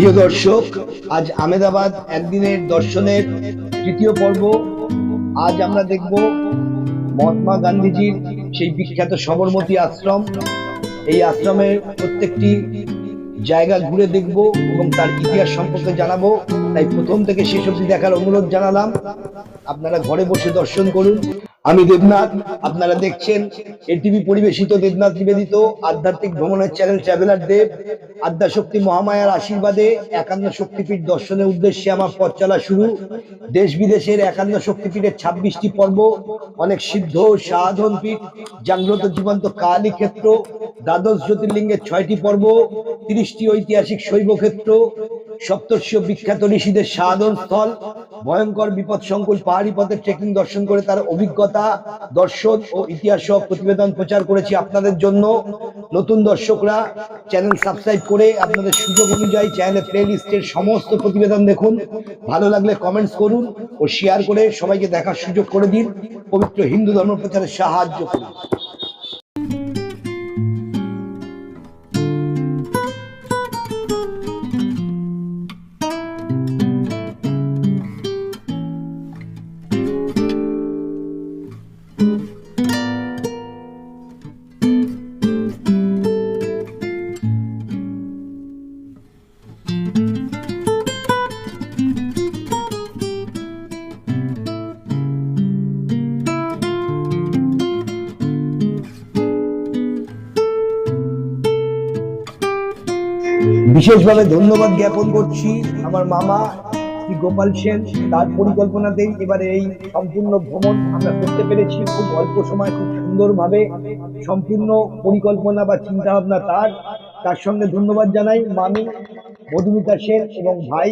প্রিয় দর্শক, আজ আমেদাবাদ একদিনের দর্শনের তৃতীয় পর্ব। আজ আমরা দেখব মহাত্মা গান্ধীজির সেই বিখ্যাত সবরমতী আশ্রম। এই আশ্রমের প্রত্যেকটি জায়গা ঘুরে দেখব এবং তার ইতিহাস সম্পর্কে জানাব। তাই প্রথম থেকে শেষ দেখার অনুরোধ জানালাম। আপনারা ঘরে বসে দর্শন করুন। আমি দেবনাথ, আপনারা দেখছেন এটিভি পরিবেশিত দেবনাথ নিবেদিত আধ্যাত্মিক ভ্রমণের চ্যানেল ট্রাভেলার দেব। আদ্যাশক্তি মহামায়ার আশীর্বাদে একান্ন শক্তিপীঠ দর্শনের উদ্দেশ্যে আমার পথ চলা শুরু। দেশ বিদেশের একান্ন শক্তিপীঠের ছাব্বিশটি পর্ব, অনেক সিদ্ধ সাধন পীঠ, জাগ্রত জীবন্ত কালী ক্ষেত্র, দ্বাদশ জ্যোতির্লিঙ্গের ছয়টি পর্ব, তিরিশটি ঐতিহাসিক শৈব ক্ষেত্র সপ্তর্ষীয় বিখ্যাত ঋষিদের সাধন স্থল ভয়ঙ্কর বিপদ সংকুল পাহাড়ি পথে ট্রেকিং দর্শন করে তার অভিজ্ঞতা, দর্শন ও ইতিহাস সহ প্রতিবেদন প্রচার করেছি আপনাদের জন্য। নতুন দর্শকরা চ্যানেল সাবস্ক্রাইব করে আপনাদের সুযোগ অনুযায়ী চ্যানেলে প্লে লিস্টের সমস্ত প্রতিবেদন দেখুন। ভালো লাগলে কমেন্টস করুন ও শেয়ার করে সবাইকে দেখার সুযোগ করে দিন। পবিত্র হিন্দু ধর্ম প্রচারে সাহায্য করুন। বিশেষভাবে ধন্যবাদ জ্ঞাপন করছি আমার মামা, শ্রী গোপাল সেন, তার পরিকল্পনাতেই এবারে এই সম্পূর্ণ ভ্রমণ আমরা করতে পেরেছি। খুব অল্প সময়, খুব সুন্দরভাবে সম্পূর্ণ পরিকল্পনা বা চিন্তা ভাবনা তার। তার সঙ্গে ধন্যবাদ জানাই মামি, মধুমিতা সেন এবং ভাই।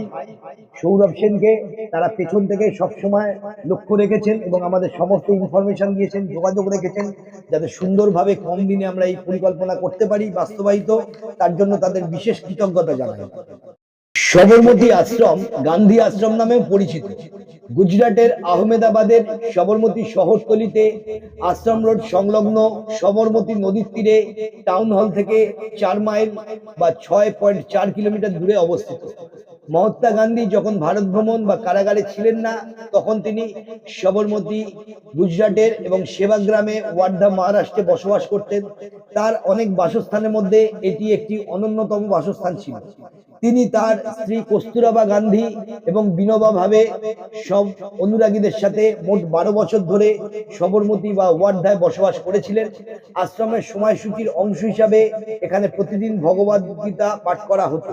সৌরভ সেনকে তারা পেছন থেকে সবসময় লক্ষ্য রেখেছেন এবং আমাদের সমস্ত ইনফরমেশন দিয়েছেন, যোগাযোগ রেখেছেন, যাতে সুন্দরভাবে কম দিনে আমরা এই পরিকল্পনা করতে পারি, বাস্তবায়িত, তার জন্য তাদের বিশেষ কৃতজ্ঞতা জানাই। সবরমতী আশ্রম গান্ধী আশ্রম নামেও পরিচিত। গুজরাটের আহমেদাবাদের সবরমতী শহরতলিতে আশ্রম রোড সংলগ্ন সবরমতী নদীর তীরে টাউন হল থেকে চার মাইল বা ছয় পয়েন্ট চার কিলোমিটার দূরে অবস্থিত। মহাত্মা গান্ধী যখন ভারত ভ্রমণ বা কারাগারে ছিলেন না, তখন তিনি সবরমতী, গুজরাটের এবং সেবাগ্রামে ওয়ার্ধা মহারাষ্ট্রে বসবাস করতেন। তার অনেক বাসস্থানের মধ্যে এটি একটি অনন্যতম বাসস্থান ছিল। তিনি তার স্ত্রী কস্তুরাবা গান্ধী এবং বিনোবা ভাবে সব অনুরাগীদের সাথে মোট বারো বছর ধরে সবরমতী বা ওয়ার্ধায় বসবাস করেছিলেন। আশ্রমের সময়সূচির অংশ হিসাবে এখানে প্রতিদিন ভগবদ গীতা পাঠ করা হতো।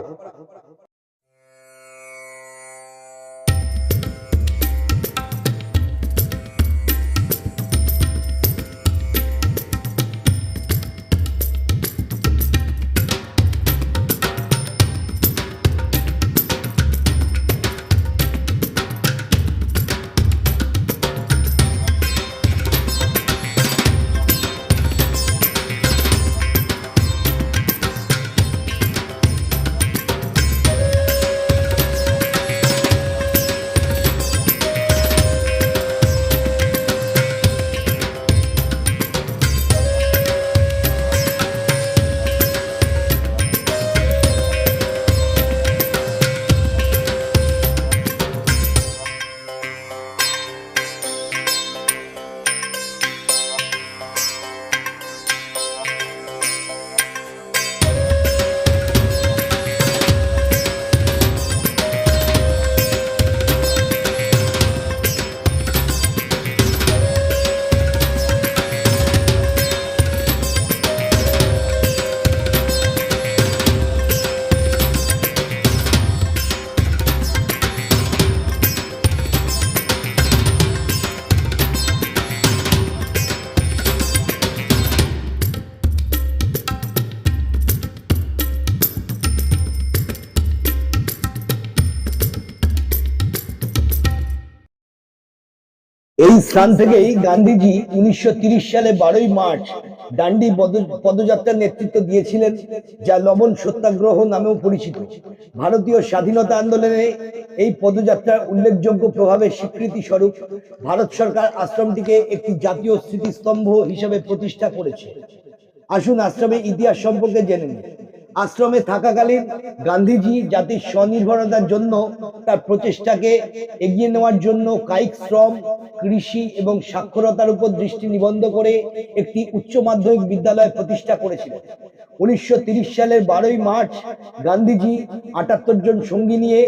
এই স্থান থেকেই গান্ধীজি উনিশশো সালে বারোই মার্চ ডান্ডি পদযাত্রার নেতৃত্ব দিয়েছিলেন, যা লবণ সত্যাগ্রহ নামেও পরিচিত। ভারতীয় স্বাধীনতা আন্দোলনে এই পদযাত্রার উল্লেখযোগ্য প্রভাবের স্বীকৃতি স্বরূপ ভারত সরকার আশ্রমটিকে একটি জাতীয় স্মৃতিস্তম্ভ হিসেবে প্রতিষ্ঠা করেছে। আসুন আশ্রমের ইতিহাস সম্পর্কে জেনে নিন আশ্রমে থাকাকালীন গান্ধীজি জাতির স্বনির্ভরতার জন্য তার প্রচেষ্টাকে এগিয়ে নেওয়ার জন্য কায়িক শ্রম, কৃষি এবং সাক্ষরতার উপর দৃষ্টি নিবন্ধ করে একটি উচ্চ মাধ্যমিক বিদ্যালয় প্রতিষ্ঠা করেছিলেন। উনিশশো সালের বারোই মার্চ গান্ধীজি আটাত্তর জন সঙ্গী নিয়ে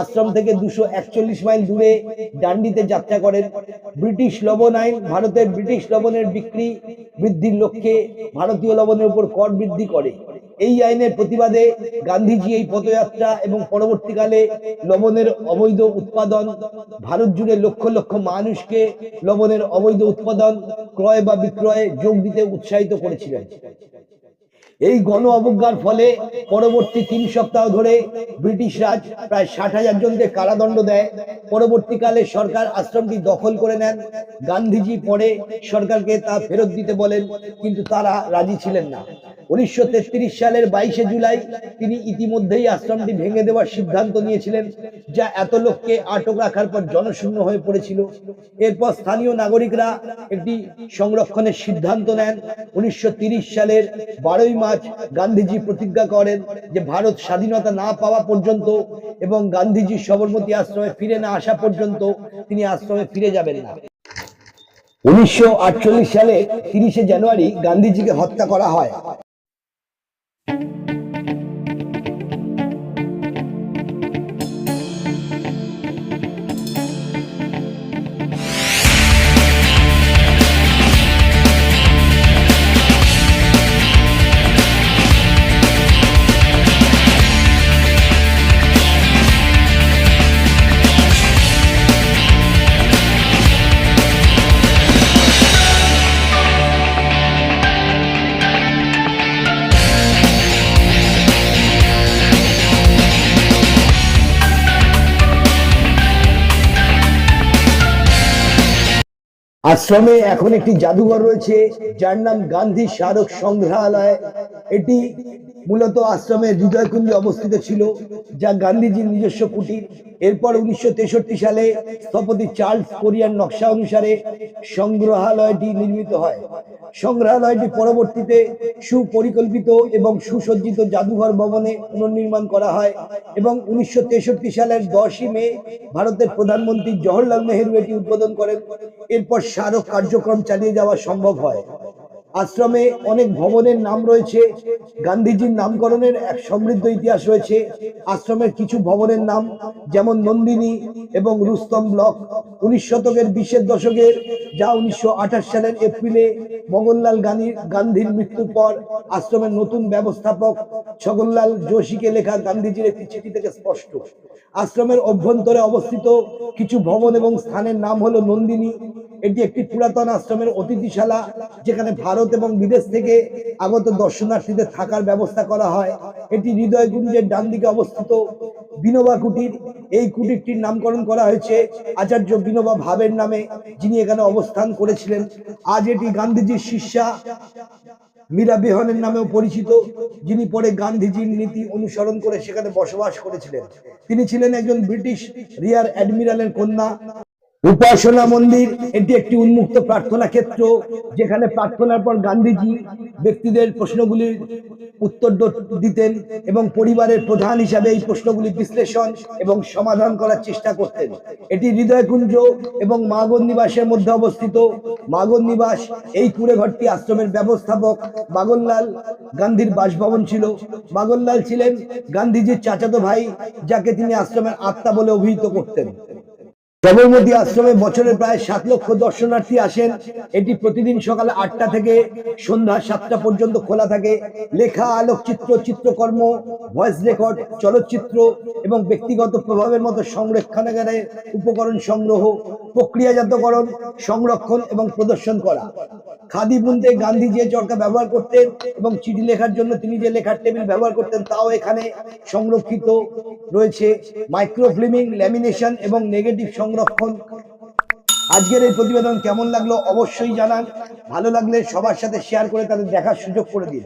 আশ্রম থেকে দুশো একচল্লিশ মাইল দূরে ডান্ডিতে যাত্রা করেন। ব্রিটিশ লবণ আইন ভারতের ব্রিটিশ লবণের বিক্রি বৃদ্ধির লক্ষ্যে ভারতীয় লবণের উপর কর বৃদ্ধি করে। এই আইনের প্রতিবাদে গান্ধীজি এই পদযাত্রা এবং পরবর্তীকালে লবণের অবৈধ উৎপাদন, ভারত জুড়ে লক্ষ লক্ষ মানুষকে লবণের অবৈধ উৎপাদন, ক্রয় বা বিক্রয়ে যোগ দিতে উৎসাহিত করেছিলেন। এই গণ অবজ্ঞার ফলে পরবর্তী তিন সপ্তাহ ধরে ব্রিটিশ রাজ প্রায় ষাট হাজার জনকে কারাদণ্ড দেয়। পরবর্তীকালে সরকার আশ্রমটি দখল করে নেন। গান্ধীজি পরে সরকারকে তা ফেরত দিতে বলেন, কিন্তু তারা রাজি ছিলেন না। উনিশশো সালের বাইশে জুলাই তিনি ইতিমধ্যেই আশ্রমটি ভেঙে দেওয়ার সিদ্ধান্ত নিয়েছিলেন, যা এত লোককে আটক রাখার পর জনশূন্য হয়ে পড়েছিল। এরপর স্থানীয় নাগরিকরা একটি সংরক্ষণের সিদ্ধান্ত নেন। উনিশশো সালের বারোই মার্চ গান্ধীজি প্রতিজ্ঞা করেন যে ভারত স্বাধীনতা না পাওয়া পর্যন্ত এবং গান্ধীজি সবরমতী আশ্রমে ফিরে না আসা পর্যন্ত তিনি আশ্রমে ফিরে যাবেন না। উনিশশো আটচল্লিশ সালে তিরিশে জানুয়ারি গান্ধীজিকে হত্যা করা হয়। আশ্রমে এখন একটি জাদুঘর রয়েছে, যার নাম গান্ধী স্মারক সংগ্রহালয়। এটি মূলত আশ্রমের হৃদয়কুঞ্জে অবস্থিত ছিল, যা গান্ধীজির নিজস্ব কুটির। এরপর উনিশশো সালে স্থপতি চার্লস কোরিয়ার নকশা অনুসারে সংগ্রহালয়টি নির্মিত হয়। সংগ্রহালয়টি পরবর্তীতে সুপরিকল্পিত এবং সুসজ্জিত জাদুঘর ভবনে পুনর্নির্মাণ করা হয় এবং উনিশশো তেষট্টি সালের দশই মে ভারতের প্রধানমন্ত্রী জওহরলাল নেহেরু এটি উদ্বোধন করেন। এরপর স্মারক কার্যক্রম চালিয়ে যাওয়া সম্ভব হয়। আশ্রমে অনেক ভবনের নাম রয়েছে। গান্ধীজির নামকরণের এক সমৃদ্ধ ইতিহাস রয়েছে। আশ্রমের কিছু ভবনের নাম যেমন নন্দিনী এবং রুস্তম ব্লক। উনিশ শতকের বিশের দশকের যা উনিশশো সালের এপ্রিলে মগনলাল গান্ধীর গান্ধীর মৃত্যুর পর আশ্রমের নতুন ব্যবস্থাপক ছগনলাল যোশীকে লেখা গান্ধীজির একটি চিঠি থেকে স্পষ্ট। আশ্রমের অভ্যন্তরে অবস্থিত কিছু ভবন এবং স্থানের নাম হলো নন্দিনী। এটি একটি পুরাতন আশ্রমের অতিথিশালা, যেখানে ভারত এবং বিদেশ থেকে আগত দর্শনার্থীদের থাকার ব্যবস্থা করা হয়। এটি হৃদয়কুঞ্জের ডান দিকে অবস্থিত বিনোবা কুটির। এই কুটিরটির নামকরণ করা হয়েছে আচার্য বিনোবা ভাবের নামে, যিনি এখানে অবস্থান করেছিলেন। আজ এটি গান্ধীজির শিষ্যা মীরা বেহনের নামেও পরিচিত, যিনি পরে গান্ধীজির নীতি অনুসরণ করে সেখানে বসবাস করেছিলেন। তিনি ছিলেন একজন ব্রিটিশ রিয়ার অ্যাডমিরালের কন্যা। উপাসনা মন্দির, এটি একটি উন্মুক্ত প্রার্থনা ক্ষেত্র, যেখানে প্রার্থনার পর গান্ধীজি ব্যক্তিদের প্রশ্নগুলির উত্তর দিতেন এবং পরিবারের প্রধান হিসাবে এই প্রশ্নগুলি বিশ্লেষণ এবং সমাধান করার চেষ্টা করতেন। এটি হৃদয়কুঞ্জ এবং মাগন নিবাসের মধ্যে অবস্থিত। মাগন নিবাস, এই কুড়ে ঘরটি আশ্রমের ব্যবস্থাপক মাগনলাল গান্ধীর বাসভবন ছিল। মাগনলাল ছিলেন গান্ধীজির চাচাতো ভাই, যাকে তিনি আশ্রমের আত্মা বলে অভিহিত করতেন। সবরমতী আশ্রমে বছরে প্রায় সাত লক্ষ দর্শনার্থী আসেন। এটি প্রতিদিন সকাল আটটা থেকে সন্ধ্যা সাতটা পর্যন্ত খোলা থাকে। লেখা, আলোকচিত্র, চিত্রকর্ম ভয়েস রেকর্ড চলচ্চিত্র এবং ব্যক্তিগত প্রভাবের মতো সংরক্ষণাগারে উপকরণ সংগ্রহ, প্রক্রিয়াজাতকরণ, সংরক্ষণ এবং প্রদর্শন করা। খাদি বুনতে গান্ধী যে চরকা ব্যবহার করতেন এবং চিঠি লেখার জন্য তিনি যে লেখার টেবিল ব্যবহার করতেন, তাও এখানে সংরক্ষিত রয়েছে মাইক্রোফিল্মিং ল্যামিনেশন এবং নেগেটিভ সংরক্ষণ। আজকের এই প্রতিবেদন কেমন লাগল অবশ্যই জানান। ভালো লাগলে সবার সাথে শেয়ার করে তাদের দেখার সুযোগ করে দিন।